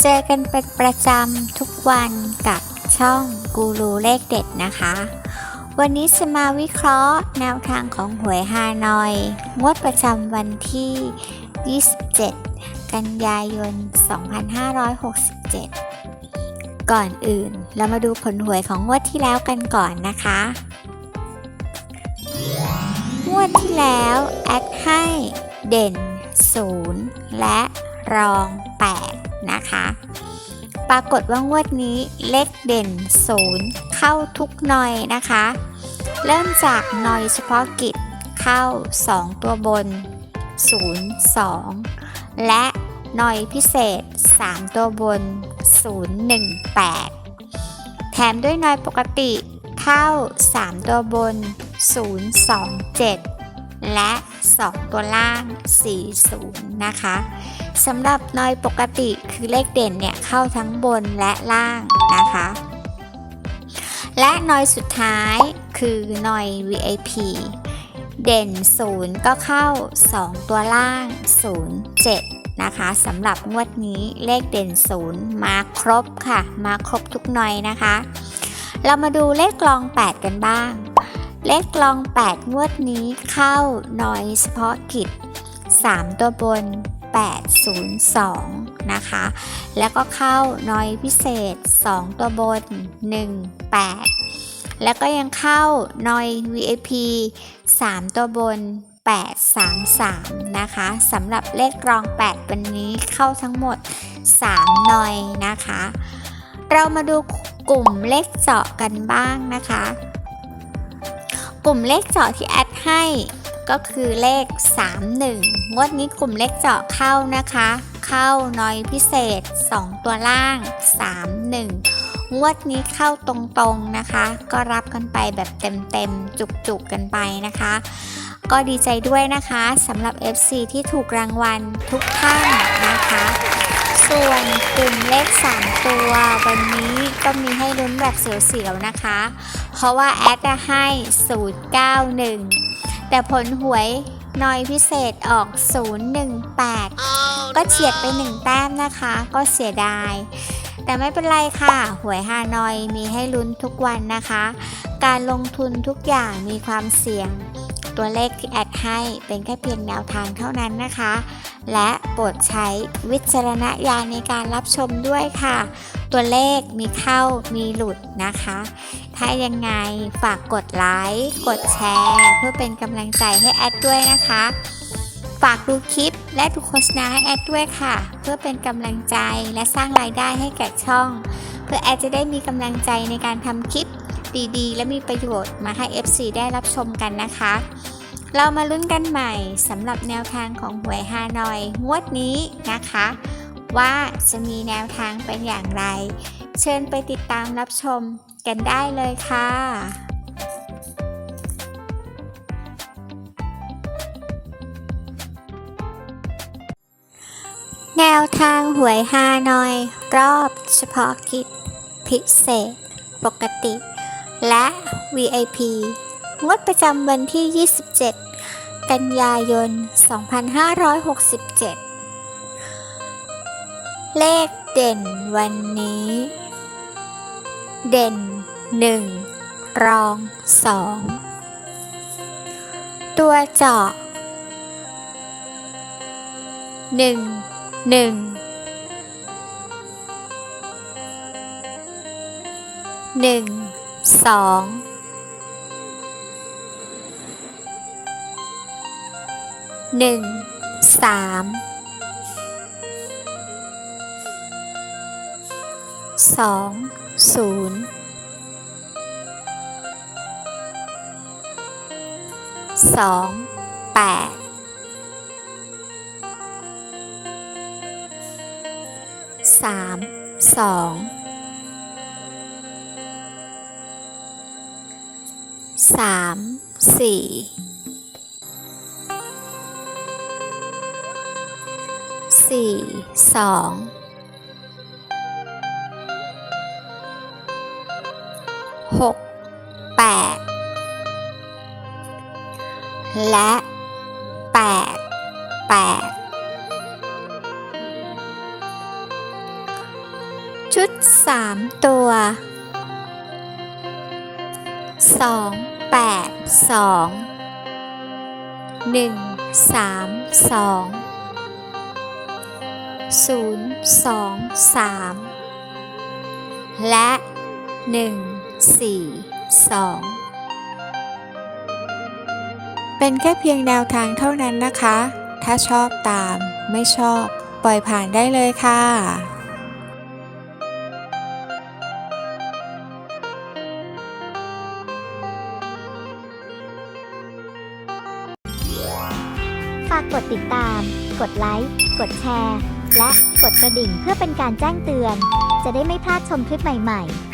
เจอกันเป็นประจำทุกวันกับช่องกูรูเลขเด็ดนะคะ วันนี้จะมาวิเคราะห์แนวทางของหวยฮานอย งวดประจำวันที่ 27 กันยายน 2567 ก่อนอื่นเรามาดูผลหวยของงวดที่แล้วกันก่อนนะคะ งวดที่แล้วแอดให้เด่น 0 และรอง 8 นะคะ ปรากฏว่างวดนี้เลขเด่น 0 เข้าทุกหน่อยนะคะ เริ่มจากหน่อยเฉพาะกิจเข้า 2 ตัวบน 0 2 และหน่อยพิเศษ 3 ตัวบน 0 1 8 แถมด้วยหน่อยปกติเข้า 3 ตัวบน 0 2 7 และ 2 ตัวล่าง 40 นะคะสำหรับนอยปกติคือเลขเด่นเนี่ยเข้าทั้งบนและล่างนะคะ และนอยสุดท้ายคือนอย VIP เด่น 0 ก็เข้า 2 ตัวล่าง 0 7 นะคะสำหรับงวดนี้เลขเด่น 0 มาครบค่ะ มาครบทุกหน่อยนะคะ เรามาดูเลขกลอง 8 กันบ้าง เลขกลอง 8 งวดนี้เข้าน้อยเฉพาะกิจ 3 ตัวบน 802 นะคะ แล้วก็เข้าน้อยพิเศษ 2 ตัวบน 18 แล้วก็ยังเข้าน้อย VIP 3 ตัวบน 833 นะคะสำหรับเลขกรอง 8 วันนี้เข้าทั้งหมด3นอยนะคะ เรามาดูกลุ่มเลขเจาะกันบ้างนะคะ กลุ่มเลขเจาะที่แอดให้ก็คือเลข 31 งวดนี้กลุ่มเลขเจาะเข้านะคะ เข้าน้อยพิเศษ 2 ตัวล่าง 31 งวดนี้เข้าตรงๆนะคะ ก็รับกันไปแบบเต็มๆ จุกๆกันไปนะคะ ก็ดีใจด้วยนะคะสำหรับ FC ที่ถูกรางวัลทุกท่านนะคะ ส่วนกลุ่มเลข 3 ตัว วันนี้ก็มีให้ลุ้นแบบเสียวๆนะคะ เพราะว่าแอดจะให้ 091 แต่ผลหวยน้อยพิเศษออก 018 ก็เฉียดไป 1 แต้มนะคะ ก็เสียดาย แต่ไม่เป็นไรค่ะ หวยฮานอยมีให้ลุ้นทุกวันนะคะ การลงทุนทุกอย่างมีความเสี่ยง ตัวเลขที่แอดให้เป็นแค่เพียงแนวทางเท่านั้นนะคะ และโปรดใช้วิจารณญาณในการรับชมด้วยค่ะ ตัวเลขมีเข้ามีหลุดนะคะ ถ้ายังไงฝากกดไลค์กดแชร์ เพื่อเป็นกำลังใจให้แอดด้วยนะคะ ฝากดูคลิปและดูโฆษณาให้แอดด้วยค่ะ เพื่อเป็นกำลังใจและสร้างรายได้ให้แก่ช่อง เพื่อแอดจะได้มีกำลังใจในการทำคลิปดีๆ และมีประโยชน์มาให้ FC ได้รับชมกันนะคะ เรามาลุ้นกันใหม่สำหรับแนวทางของหวยฮานอยงวดนี้นะคะ ว่าจะมีแนวทางเป็นอย่างไร เชิญไปติดตามรับชมกันได้เลยค่ะแนวทางหวยฮานอย รอบเฉพาะกิจ พิเศษ ปกติ และ VIP งวดประจำวันที่ 27 กันยายน 2567 เลขเด่นวันนี้ เด่น1รอง2ตัวเจาะ1 1 1 2หนึ่งสาม สองศูนย์สองแปดสามสองสามสี่สี่สอง หกแปดและแปดแปดชุดสามตัวสองแปดสองหนึ่งสามสองศูนย์สองสามและห นึ่งสี่สองเป็นแค่เพียงแนวทางเท่านั้นนะคะ ถ้าชอบตาม ไม่ชอบ ปล่อยผ่านได้เลยค่ะฝากกดติดตาม กดไลค์ กดแชร์ และกดกระดิ่งเพื่อเป็นการแจ้งเตือน จะได้ไม่พลาดชมคลิปใหม่ ๆ